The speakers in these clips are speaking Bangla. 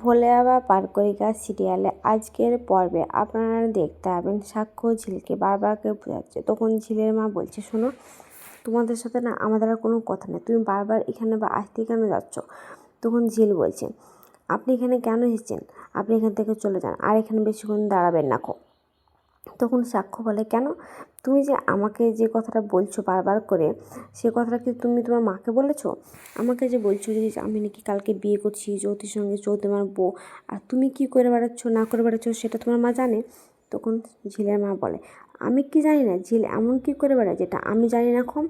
ভোলে আবার পারকরিকা সিরিয়ালে আজকের পর্বে আপনারা দেখতে পাবেন সাক্ষ্য ঝিলকে বারবারকে বোঝাচ্ছে তখন ঝিলের মা বলছে, শোনো, তোমাদের সাথে না আমাদের আর কোনো কথা নেই। তুমি বারবার এখানে বা আসতে কেন যাচ্ছ? তখন ঝিল বলছে, আপনি এখানে কেন এসেছেন? আপনি এখান থেকে চলে যান। আর এখানে বেশিক্ষণ দাঁড়াবেন না খো তখন সাক্ষ্য বলে, কেন? তুমি যে আমাকে যে কথাটা বলছো বারবার করে, সে কথাটা কি তুমি তোমার মাকে বলেছ? আমাকে যে বলছো যে আমি নাকি কালকে বিয়ে করছি, জ্যোতির সঙ্গে চৌধুরী আমার বউ আর তুমি কি করে বেড়াচ্ছ, না করে বেড়াচ্ছ সেটা তোমার মা জানে? তখন ঝিলের মা বলে, আমি কি জানি না, ঝিল এমন কি করে বেড়ায় যেটা আমি জানি না কম?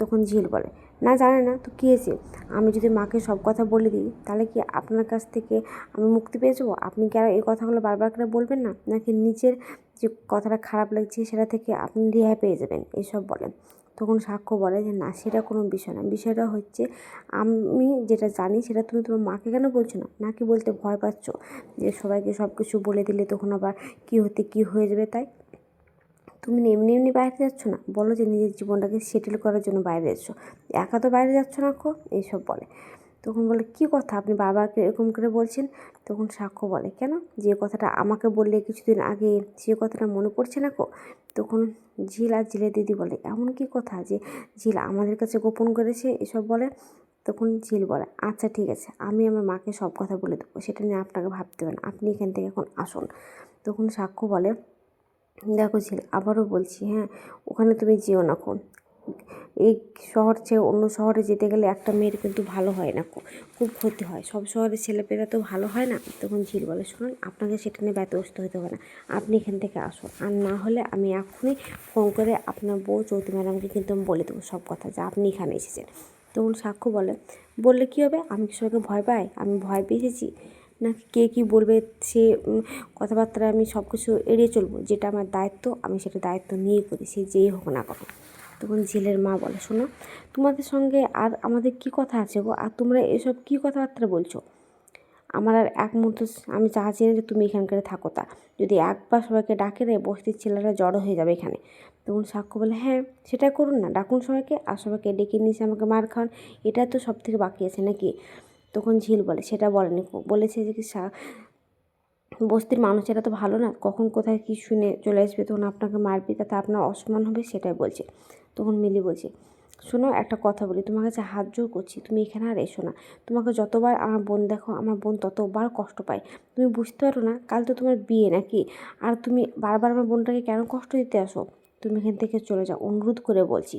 তখন ঝিল বলে না জানে না, তো কী হয়েছে? আমি যদি মাকে সব কথা বলে দিই, তাহলে কি আপনার কাছ থেকে আমি মুক্তি পেয়ে যাব? আপনি কি আর এই কথাগুলো বারবার করে বলবেন না? নাকি নিচের যে কথাটা খারাপ লাগছে, সেটা থেকে আপনি রেহাই পেয়ে যাবেন? এসব বলেন। তখন সাক্ষ্য বলে যে, না, সেটা কোনো বিষয় না। বিষয়টা হচ্ছে, আমি যেটা জানি, সেটা তুমি তোমার মাকে কেন বলছো না? নাকি বলতে ভয় পাচ্ছ যে, সবাইকে সব কিছু বলে দিলে তখন আবার কী হতে, কী হয়ে যাবে তাই? তুমি এমনি এমনি বাইরে যাচ্ছ না? বলো যে নিজের জীবনটাকে সেটেল করার জন্য বাইরে যাচ্ছ। একা তো বাইরে যাচ্ছ না কো? এইসব বলে। তখন বলে, কী কথা? আপনি বাবাকে এরকম করে বলছেন? তখন সাক্ষ্য বলে, কেন? যে কথাটা আমাকে বললে কিছুদিন আগে সে কথাটা মনে পড়ছে না কো? তখন ঝিল আর ঝিলের দিদি বলে, এমন কি কথা যে ঝিল আমাদের কাছে গোপন করেছে? এসব বলে। তখন ঝিল বলে আচ্ছা ঠিক আছে, আমি আমার মাকে সব কথা বলে দেবো। সেটা নিয়ে আপনাকে ভাবতে হবে না। আপনি এখান থেকে এখন আসুন। তখন সাক্ষ্য বলে দেখো ঝিল আবারও বলছি হ্যাঁ ওখানে তুমি যেও না কোন এই শহর চেয়ে অন্য শহরে যেতে গেলে একটা মেয়ের কিন্তু ভালো হয় না, খুব ক্ষতি হয়। সব শহরের ছেলেপেলেরা তো ভালো হয় না? তখন ঝিল বলে, শুনুন, আপনাকে সেটা নিয়ে ব্যতস্ত হতে হবে না। আপনি এখান থেকে আসুন। আর না হলে আমি এখনই ফোন করে আপনার বউ চৌধুরী ম্যাডামকে কিন্তু আমি বলে দেবো সব কথা, যে আপনি এখানে এসেছেন। তখন সাক্ষ্য বলে, বললে কী হবে? আমি কি সবাইকে ভয় পাই? আমি ভয় পেয়ে এসেছি না কে কী বলবে, সে কথাবার্তা আমি সব কিছু এড়িয়ে চলবো। যেটা আমার দায়িত্ব, আমি সেটা দায়িত্ব নিয়ে করি, সে যেই হোক না কেন। তখন ঝিলের মা বলে, শোনো, তোমাদের সঙ্গে আর আমাদের কি কথা আছে গো? আর তোমরা এসব কী কথাবার্তা বলছো? আমার আর এক মুহূর্ত, আমি চাচ্ছি না যে তুমি এখানকার থাকো তা। যদি একবার সবাইকে ডাকে দেয়, বস্তির ছেলেরা জড়ো হয়ে যাবে এখানে। তখন সাক্ষ্য বলে হ্যাঁ সেটা করুন না, ডাকুন সবাইকে, আর সবাইকে ডেকে নিয়েছে আমাকে মার খাওয়ান। এটা তো সব থেকে বাকি আছে নাকি? তখন ঝিল বলে, সেটা বলেনি। বলেছে যে কি বস্তির মানুষেরা তো ভালো না, কখন কোথায় কী শুনে চলে আসবে, তখন আপনাকে মারবে, তাতে আপনার অসম্মান হবে, সেটাই বলছে। তখন মিলি বলছে, শোনো, একটা কথা বলি, তোমার কাছে হাত জোর করছি, তুমি এখানে আর এসো না। তোমাকে যতবার আমার বোন দেখো, আমার বোন ততবার কষ্ট পায়। তুমি বুঝতে পারো না, কাল তো তোমার বিয়ে নাকি? আর তুমি বারবার আমার বোনটাকে কেন কষ্ট দিতে আসো? তুমি এখান থেকে চলে যাও, অনুরোধ করে বলছি।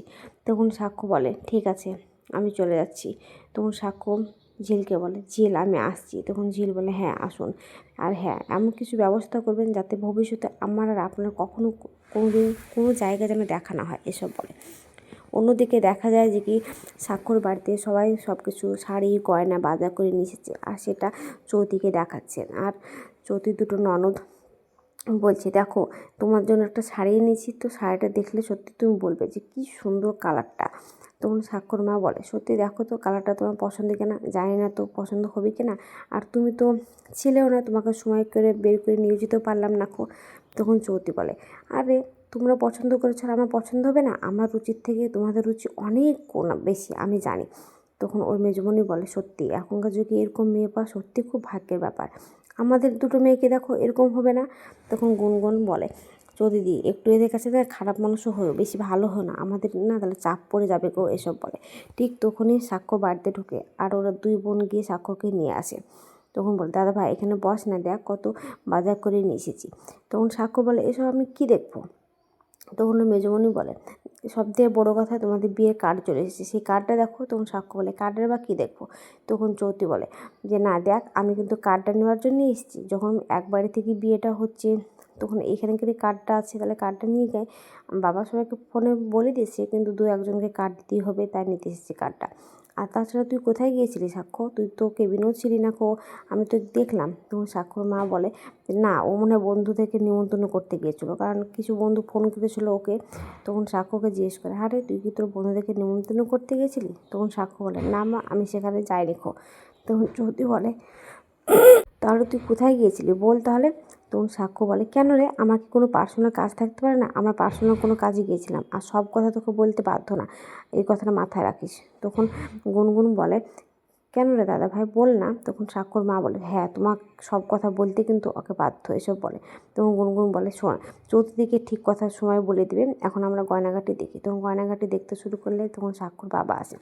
তখন সাক্ষ্য বলে, ঠিক আছে, আমি চলে যাচ্ছি। তখন সাক্ষ্য ঝিলকে বলে, ঝিল, আমি আসছি। তখন ঝিল বলে হ্যাঁ আসুন। আর হ্যাঁ এমন কিছু ব্যবস্থা করবেন যাতে ভবিষ্যতে আমার আর আপনার কখনো কোনো দিন কোনো জায়গা যেন দেখা না হয়, এসব বলে। অন্যদিকে দেখা যায় যে কি, স্বাক্ষর বাড়িতে সবাই সব কিছু শাড়ি, গয়না বাজার করে নিয়ে এসেছে আর সেটা চৌতিকে দেখাচ্ছেন আর চৌতির দুটো ননদ বলছে, দেখো, তোমার জন্য একটা শাড়ি এনেছি, তো শাড়িটা দেখলে সত্যি তুমি বলবে যে কী সুন্দর কালারটা। তখন স্বাক্ষর মা বলে, সত্যি দেখো তো কালারটা তোমার পছন্দ কিনা? জানি না তো পছন্দ হবে কিনা? আর তুমি তো ছিলেও না, তোমাকে সময় করে বের করে নিয়ে যেতেও পারলাম না তখন চৌতি বলে, আরে তোমরা পছন্দ করেছ আর আমার পছন্দ হবে না? আমার রুচির থেকে তোমাদের রুচি অনেক বেশি, আমি জানি। তখন ওর মেজমণি বলে, সত্যি, এখনকার যুগে এরকম মেয়ে পাওয়া সত্যি খুব ভাগ্যের ব্যাপার। আমাদের দুটো মেয়েকে দেখো, এরকম হবে না? তখন গুনগুন বলে দিদি একটু এদের কাছে দেখ খারাপ মানুষও হয়েও, বেশি ভালো হয় না। আমাদের না তাহলে চাপ পড়ে যাবে গো এসব বলে। ঠিক তখনই সাক্ষ্য বাড়িতে ঢুকে আর ওরা দুই বোন গিয়ে সাক্ষ্যকে নিয়ে আসে। তখন বলে, দাদা ভাই, এখানে বস না, দেখ কত বাজার করে নিয়ে এসেছি। তখন সাক্ষ্য বলে, এসব আমি কি দেখব? তখন মেজমণি বলে, সব থেকে বড়ো কথা তোমাদের বিয়ের কার্ড চলে এসেছে। সেই কার্ডটা দেখো। তখন সাক্ষ্য বলে কার্ডের বা কী দেখব? তখন চৌতি বলে, যে না, দেখ, আমি কিন্তু কার্ডটা নেওয়ার জন্যই এসেছি। যখন এক বাড়ি থেকে বিয়েটা হচ্ছে তখন এইখানে কিন্তু কার্ডটা আছে, তাহলে কার্ডটা নিয়ে যায় বাবা সবাইকে ফোনে বলে দিয়েছে, কিন্তু দু একজনকে কার্ড দিতেই হবে, তাই নিতে এসেছি কার্ডটা। আর তাছাড়া তুই কোথায় গিয়েছিলি সাক্ষ্য? তুই তো কেবিনেও ছিলি না কো, আমি তো দেখলাম। তখন সাক্ষর মা বলে, না, ও মনে বন্ধুদেরকে নিমন্ত্রণ করতে গিয়েছিল, কারণ কিছু বন্ধু ফোন করেছিল ওকে। তখন সাক্ষ্যকে জিজ্ঞেস করে, আরে, তুই কি তোর বন্ধুদেরকে নিমন্ত্রণ করতে গিয়েছিলি? তখন সাক্ষ্য বলে, না মা, আমি সেখানে যাই রেখো তখন চৌধুরী বলে, তাহলে তুই কোথায় গিয়েছিলি? বল তাহলে। তখন সাক্ষ্য বলে, কেন রে? আমার কি কোনো পার্সোনাল কাজ থাকতে পারে না? আমার পার্সোনাল কোনো কাজে গিয়েছিলাম। আর সব কথা তোকে বলতে বাধ্য না। এই কথাটা মাথায় রাখিস। তখন গুনগুন বলে কেন রে দাদা? ভাই বল না। তখন সাক্ষর মা বলে হ্যাঁ তোমার সব কথা বলতে কিন্তু ওকে বাধ্য এসব বলে। তখন গুনগুন বলে, শোন, চতুর্দিকে ঠিক কথার সময় বলে দিবে, এখন আমরা গয়নাঘাটি দেখি। তখন গয়নাঘাটি দেখতে শুরু করলে তখন সাক্ষর বাবা আসে।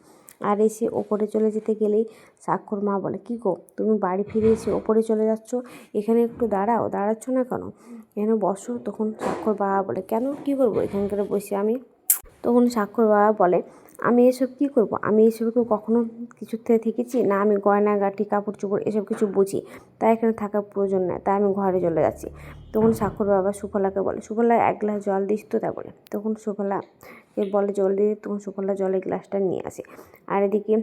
আর এসে ওপরে চলে যেতে গেলেই সাক্ষর মা বলে, কী গো, তুমি বাড়ি ফিরে এসে ওপরে চলে যাচ্ছ? এখানে একটু দাঁড়াও, দাঁড়াচ্ছ না কেন? এখানে বসো। তখন সাক্ষর বাবা বলে, কেন? কী করব? এখানকার বসে আমি? তখন সাক্ষর বাবা বলে আমি এসব কী করব? আমি এসবকে কখনো কিছুতে থেকেছি? না, আমি গয়নাগাটি কাপড়, চোপড় এসব কিছু বুঝি। তাই এখানে থাকার প্রয়োজন নেই। তাই আমি ঘরে চলে যাচ্ছি। তখন সাক্ষর বাবা সুফলাকে বলে, সুফলা, এক গ্লাস জল দিস তো? তা বলে। তখন সুফলাকে বলে, জল দিয়ে তখন সুফলা জলের গ্লাসটা নিয়ে আসে। আর এদিকে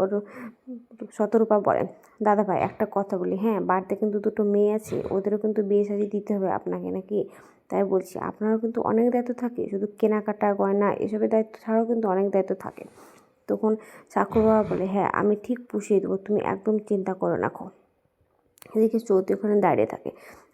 ওর শতরূপা বলে, দাদা ভাই, একটা কথা বলি। হ্যাঁ বাড়িতে কিন্তু দুটো মেয়ে আছে। ওদেরও কিন্তু বিয়ে সাজিয়ে দিতে হবে আপনাকে নাকি? তাই বলছি, আপনারও কিন্তু অনেক দায়িত্ব থাকে, শুধু কেনাকাটা, গয়না এসবের দায়িত্ব ছাড়াও কিন্তু অনেক দায়িত্ব থাকে। তখন সাক্ষর বাবা বলে হ্যাঁ আমি ঠিক পুষিয়ে দেবো, তুমি একদম চিন্তা করো না, খো। এদিকে চৌধুরী ওখানে দাঁড়িয়ে থাকে।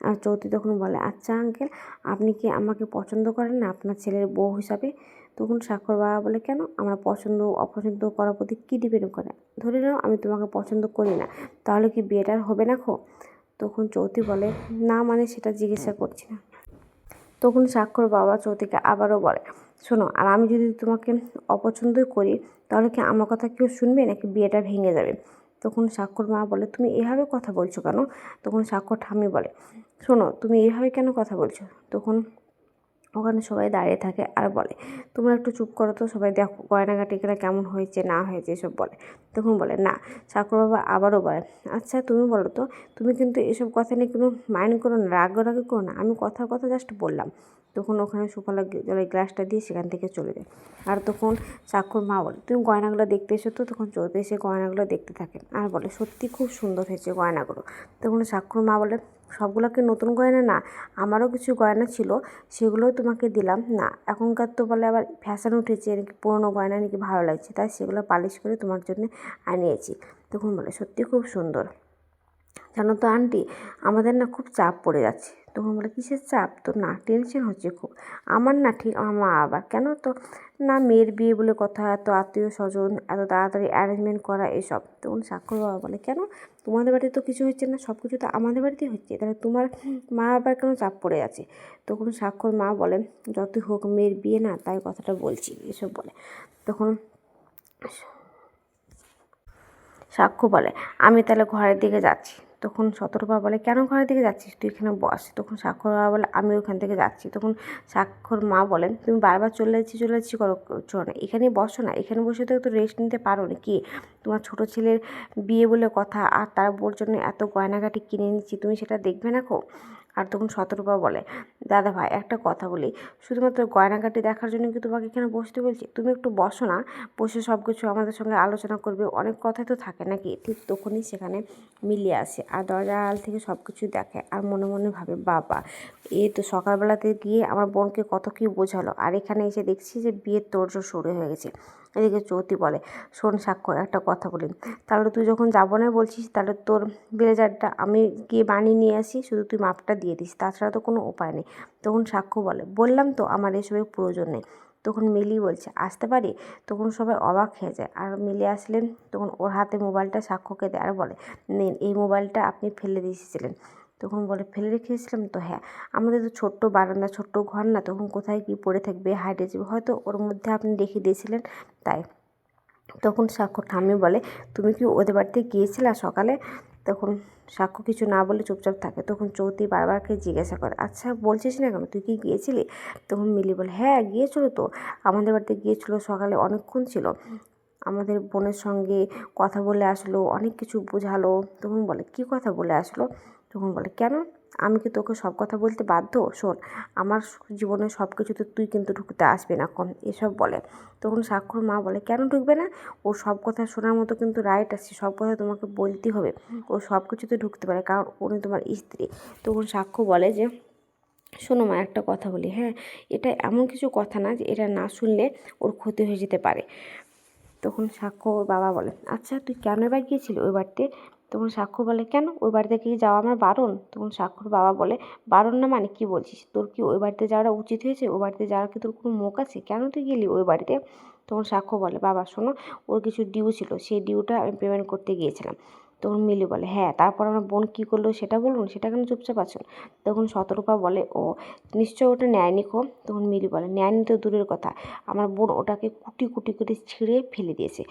আর চৌধুরী তখন বলে আচ্ছা আঙ্কেল আপনি কি আমাকে পছন্দ করেন না? আপনার ছেলের বউ হিসাবে? তখন স্বাক্ষর বাবা বলে, কেন? আমার পছন্দ, অপছন্দ করার প্রতি কী ডিপেন্ড করে? ধরে নাও, আমি তোমাকে পছন্দ করি না, তাহলে কি বিয়েটা আর হবে না, খো? তখন চৌধুরী বলে, না মানে সেটা জিজ্ঞাসা করছি না। তখন স্বাক্ষর বাবা চৌধুরীকে আবারও বলে, শোনো, আর আমি যদি তোমাকে অপছন্দ করি, তাহলে কি আমার কথা কেউ শুনবে নাকি বিয়েটা ভেঙে যাবে? তখন স্বাক্ষর মা বলে, তুমি এভাবে কথা বলছো কেন? তখন স্বাক্ষর ঠামি বলে, শোনো, তুমি এভাবে কেন কথা বলছো? তখন ওখানে সবাই দাঁড়িয়ে থাকে আর বলে, তোমরা একটু চুপ করো তো, সবাই দেখো গয়নাগাটিগুলো কেমন হয়েছে, না হয়েছে, এসব বলে। তখন বলে, না সাকুর বাবা আবারও বলে আচ্ছা তুমি বলো তো, তুমি কিন্তু এসব কথা নিয়ে কোনো মাইন্ড করো না, রাগ রাগ করো না, আমি কথার কথা জাস্ট বললাম। তখন ওখানে সুফলা জলের গ্লাসটা দিয়ে সেখান থেকে চলে যায়। আর তখন সাক্ষর মা বলে, তুমি গয়নাগুলো দেখতে এসো তো? তখন চলতে এসে গয়নাগুলো দেখতে থাকে। আর বলে, সত্যি খুব সুন্দর হয়েছে গয়নাগুলো। তখন সাক্ষর মা বলে সবগুলোকে নতুন গয়না? না, আমারও কিছু গয়না ছিল, সেগুলোও তোমাকে দিলাম। না, এখনকার তো বলে আবার ফ্যাশন উঠেছে, নাকি পুরোনো গয়না নাকি ভালো লাগছে, তাই সেগুলো পালিশ করে তোমার জন্য আনিয়েছি। তখন বলে, সত্যি খুব সুন্দর। জানো তো আন্টি, আমাদের না খুব চাপ পড়ে যাচ্ছে। তখন বলে, কিসের চাপ? তো না টেনশন হচ্ছে খুব। আমার না ঠিক, আমার মা আবার, কেন তো? না, মেয়ের বিয়ে বলে কথা, এত আত্মীয় স্বজন, এত তাড়াতাড়ি অ্যারেঞ্জমেন্ট করা, এসব। তখন সাক্ষর বাবা বলে, কেন? তোমাদের বাড়িতে তো কিছু হচ্ছে না সব কিছু তো আমাদের বাড়িতেই হচ্ছে। তাহলে তোমার মা আবার কেন চাপ পড়ে আছে? তখন সাক্ষর মা বলে, যতই হোক, মেয়ের বিয়ে না, তাই কথাটা বলছি, এসব বলে। তখন সাক্ষ্য বলে, আমি তাহলে ঘরের দিকে যাচ্ছি। তখন শতরূপা বলে, কেন ঘরের দিকে যাচ্ছিস? তুই এখানে বস। তখন সাক্ষর বাবা বলে, আমি ওখান থেকে যাচ্ছি। তখন সাক্ষর মা বলেন, তুমি বারবার চলে যাচ্ছি চলে যাচ্ছি করো না। এখানেই বসো না। এখানে বসে তো একটু রেস্ট নিতে পারো না। কি? তোমার ছোট ছেলের বিয়ে বলে কথা, আর তার বোর জন্য এত গয়নাগাটি কিনে নিচ্ছি তুমি সেটা দেখবে না খো আর তখন শতরূপা বলে, দাদা ভাই, একটা কথা বলি। শুধুমাত্র গয়নাগাটি দেখার জন্য কি তোমাকে এখানে বসতে বলছি? তুমি একটু বসো না, বসে সব কিছু আমাদের সঙ্গে আলোচনা করবে। অনেক কথাই তো থাকে নাকি? ঠিক তখনই সেখানে মিলিয়ে আসে। আর দরজার আড়াল থেকে সব কিছু দেখে আর মনে মনে ভাবে, বাবা, এ তো সকালবেলাতে গিয়ে আমার বোনকে কত কী বোঝালো। আর এখানে এসে দেখছি যে বিয়ের তোরজোর শুরু হয়ে গেছে। এদিকে চৌতি বলে, শোন সাক্ষ্য একটা কথা বলি। তাহলে তুই যখন যাব না বলছিস, তাহলে তোর ব্লেজারটা আমি গিয়ে বানিয়ে নিয়ে আসি। শুধু তুই মাপটা দিয়ে দিস, তাছাড়া তো কোনো উপায় নেই। তখন সাক্ষ্য বলে, বললাম তো আমার এসবের প্রয়োজন নেই। তখন মিলি বলছে, আসতে পারি? তখন সবাই অবাক হয়ে যায়। আর মিলি আসলেন, তখন ওর হাতে মোবাইলটা সাক্ষ্যকে দেয় আর বলে, নেন, এই মোবাইলটা আপনি ফেলে দিয়েছিলেন। তখন বলে, ফেলে রেখেছিলাম তো? হ্যাঁ আমাদের তো ছোট্ট বারান্দা, ছোট্ট ঘর না, তখন কোথায় কী পড়ে থাকবে হাইডে যাবে হয়তো ওর মধ্যে আপনি রেখে দিয়েছিলেন, তাই। তখন সাক্ষ্য ঠাম্মি বলে, তুমি কি ওদের বাড়িতে গিয়েছিলে সকালে? তখন সাক্ষ্য কিছু না বলে চুপচাপ থাকে। তখন চৌতি বারবারকে জিজ্ঞাসা করে আচ্ছা বলছিস না কেন? তুই কি গিয়েছিলি? তখন মিলি বলে হ্যাঁ গিয়েছিল তো। আমাদের বাড়িতে গিয়েছিল, সকালে অনেকক্ষণ ছিল। আমাদের বোনের সঙ্গে কথা বলে আসলো, অনেক কিছু বোঝালো। তখন বলে, কি কথা বলে আসলো? তখন বলে, কেন? আমি কি তোকে সব কথা বলতে বাধ্য? শোন, আমার জীবনে সব কিছুতে তুই কিন্তু ঢুকতে আসবি না কম এসব বলে। তখন সাক্ষর মা বলে, কেন ঢুকবে না? ও সব কথা শোনার মতো কিন্তু রাইট আছে, সব কথা তোমাকে বলতে হবে। ও সব কিছুতে ঢুকতে পারে, কারণ উনি তোমার স্ত্রী। তখন সাক্ষ্য বলে যে, শোনো মা, একটা কথা বলি হ্যাঁ? এটা এমন কিছু কথা না যে এটা না শুনলে ওর ক্ষতি হয়ে যেতে পারে। তখন সাক্ষ্য ওর বাবা বলে আচ্ছা তুই কেন এবার গিয়েছিলি ওই বাড়িতে? তখন সাক্ষ্য বলে, কেন? ওই বাড়িতে কি যাওয়া আমার বারণ? তখন সাক্ষর বাবা বলে, বারণ না মানে কি বলছিস? তোর কি ওই বাড়িতে যাওয়াটা উচিত হয়েছে? ওই বাড়িতে যাওয়ার কি তোর কোনো মুখ আছে? কেন তুই গেলি ওই বাড়িতে? তখন সাক্ষ্য বলে, বাবা, শোনো, ওর কিছু ডিউ ছিল। সেই ডিউটা আমি পেমেন্ট করতে গিয়েছিলাম। তখন মিলি বলে হ্যাঁ তারপর আমার বোন কী করল সেটা বলুন, সেটা কেন চুপচাপ আছেন তখন শতরূপা বলে, ও নিশ্চয় ওটা নেয়নি খো? তখন মিলি বলে, নেয়নি তো দূরের কথা। আমার বোন ওটাকে কুটি কুটি করে ছিঁড়ে ফেলে দিয়েছে।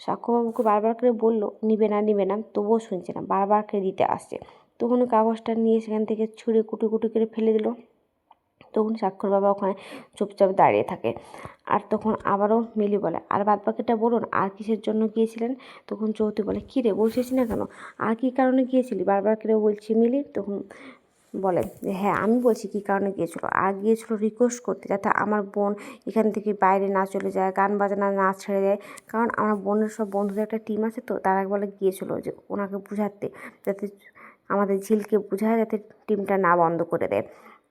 সাক্ষ্যবাবুকে বারবার করে বলল, নিবে না নিবে না। তবুও শুনছে না, বারবার করে দিতে আসছে। তখন কাগজটা নিয়ে সেখান থেকে ছুঁড়ে কুটু কুটি করে ফেলে দিল। তখন স্বাক্ষর বাবা ওখানে চুপচাপ দাঁড়িয়ে থাকে। আর তখন আবারও মিলি বলে, আর বাদ বাকিটা বলুন, আর কিসের জন্য গিয়েছিলেন? তখন চৌধুরী বলে, কী রে, বলছিস না কেন? আর কী কারণে গিয়েছিলি? বারবার করে বলছি মিলি, তখন বলে যে হ্যাঁ আমি বলছি কী কারণে গিয়েছিল? আর গিয়েছিল রিকোয়েস্ট করতে যাতে আমার বোন এখান থেকে বাইরে না চলে যায়, গান বাজনা না ছেড়ে দেয়। কারণ আমার বোনের সব বন্ধুদের একটা টিম আছে তো, তারা বলে গিয়েছিল যে, ওনাকে বুঝাতে, যাতে আমাদের ঝিলকে বুঝায় যাতে টিমটা না বন্ধ করে দেয়।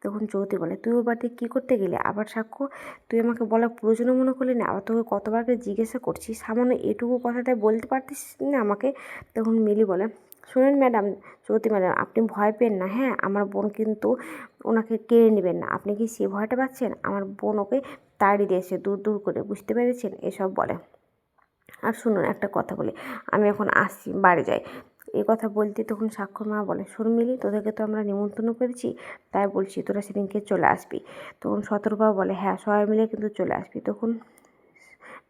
তখন চৌধুরী বলে, তুই ওর বাড়িতে কী করতে গেলি? আবার সাক্ষ্য, তুই আমাকে বলার প্রয়োজনও মনে করলি না, আবার তোকে কতবার করে জিজ্ঞাসা করছি, সামান্য এটুকু কথাটা বলতে পারতিস না আমাকে? তখন মিলি বলে শুনুন ম্যাডাম চৌধুরী ম্যাডাম, আপনি ভয় পেন না হ্যাঁ? আমার বোন কিন্তু ওনাকে কেড়ে নেবেন না। আপনি কি সে ভয়টা পাচ্ছেন? আমার বোন ওকে তাড়িয়ে দিয়েছে দূর দূর করে, বুঝতে পেরেছেন? এসব বলে। আর শুনুন, একটা কথা বলি। আমি এখন আসছি, বাড়ি যাই। এই কথা বলতে তখন সাক্ষর মা বলে, শোন মিলি, তোদেরকে তো আমরা নিমন্ত্রণ করেছি, তাই বলছি তোরা সেদিনকে চলে আসবি। তখন সতর্কবাবু বলে হ্যাঁ সবাই মিলে কিন্তু চলে আসবি। তখন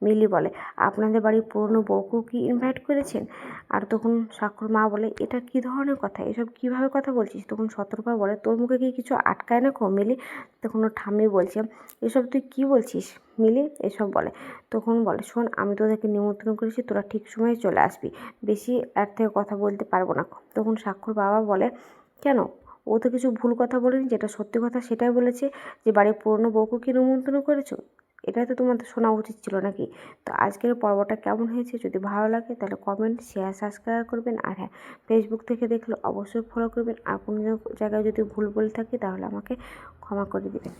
মিলি বলে, আপনাদের বাড়ির পুরনো বউকেও কি ইনভাইট করেছেন? আর তখন সাক্ষর মা বলে, এটা কী ধরনের কথা? এসব কীভাবে কথা বলছিস? তখন সতর্কবা বলে, তোর মুখে কি কিছু আটকায় না কো মিলি? তখন ও ঠাম্মি বলছে, এসব তুই কী বলছিস মিলি? এসব বলে। তখন বলে, শোন, আমি তোদেরকে নিমন্ত্রণ করেছি, তোরা ঠিক সময়ে চলে আসবি, বেশি এর থেকে কথা বলতে পারব না তখন সাক্ষর বাবা বলে, কেন? ও তো কিছু ভুল কথা বলেনি, যেটা সত্যি কথা সেটাই বলেছে যে বাড়ির পুরনো বউকে কি নিমন্ত্রণ করেছ? এটাই তো তোমাদের শোনা উচিত ছিল নাকি? তো আজকের পর্বটা কেমন হয়েছে যদি ভালো লাগে তাহলে কমেন্ট শেয়ার সাবস্ক্রাইব করবেন। আর হ্যাঁ ফেসবুক থেকে দেখলে অবশ্যই ফলো করবেন। আর কোনো জায়গায় যদি ভুল বলে থাকি তাহলে আমাকে ক্ষমা করে দেবেন।